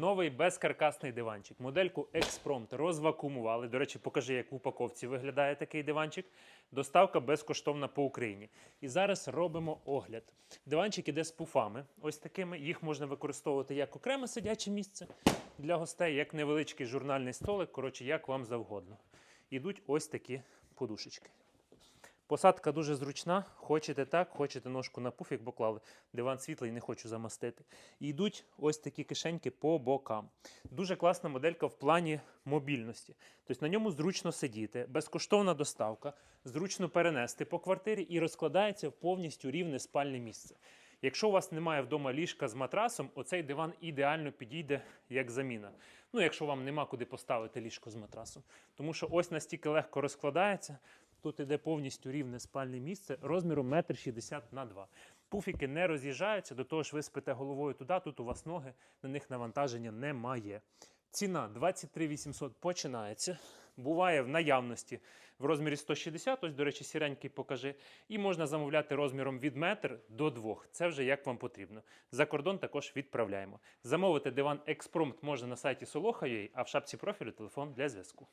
Новий безкаркасний диванчик. Модельку Expromт розвакуумували. До речі, покажи, як в упаковці виглядає такий диванчик. Доставка безкоштовна по Україні. І зараз робимо огляд. Диванчик іде з пуфами. Ось такими. Їх можна використовувати як окреме сидяче місце для гостей, як невеличкий журнальний столик. Коротше, як вам завгодно. Ідуть ось такі подушечки. Посадка дуже зручна. Хочете так, хочете ножку на пуфік поклали. Диван світлий, не хочу замастити. І йдуть ось такі кишеньки по бокам. Дуже класна моделька в плані мобільності. Тобто на ньому зручно сидіти, безкоштовна доставка, зручно перенести по квартирі і розкладається в повністю рівне спальне місце. Якщо у вас немає вдома ліжка з матрасом, оцей диван ідеально підійде як заміна. Ну, якщо вам нема куди поставити ліжко з матрасом. Тому що ось настільки легко розкладається. Тут іде повністю рівне спальне місце розміром 1,60 м на 2 Пуфіки не роз'їжджаються, до того ж ви спите головою туди, тут у вас ноги, на них навантаження немає. Ціна 23 800 починається. Буває в наявності в розмірі 160, ось, до речі, сіренький покажи. І можна замовляти розміром від метр до двох. Це вже як вам потрібно. За кордон також відправляємо. Замовити диван Експромт можна на сайті Soloha.ua, а в шапці профілю телефон для зв'язку.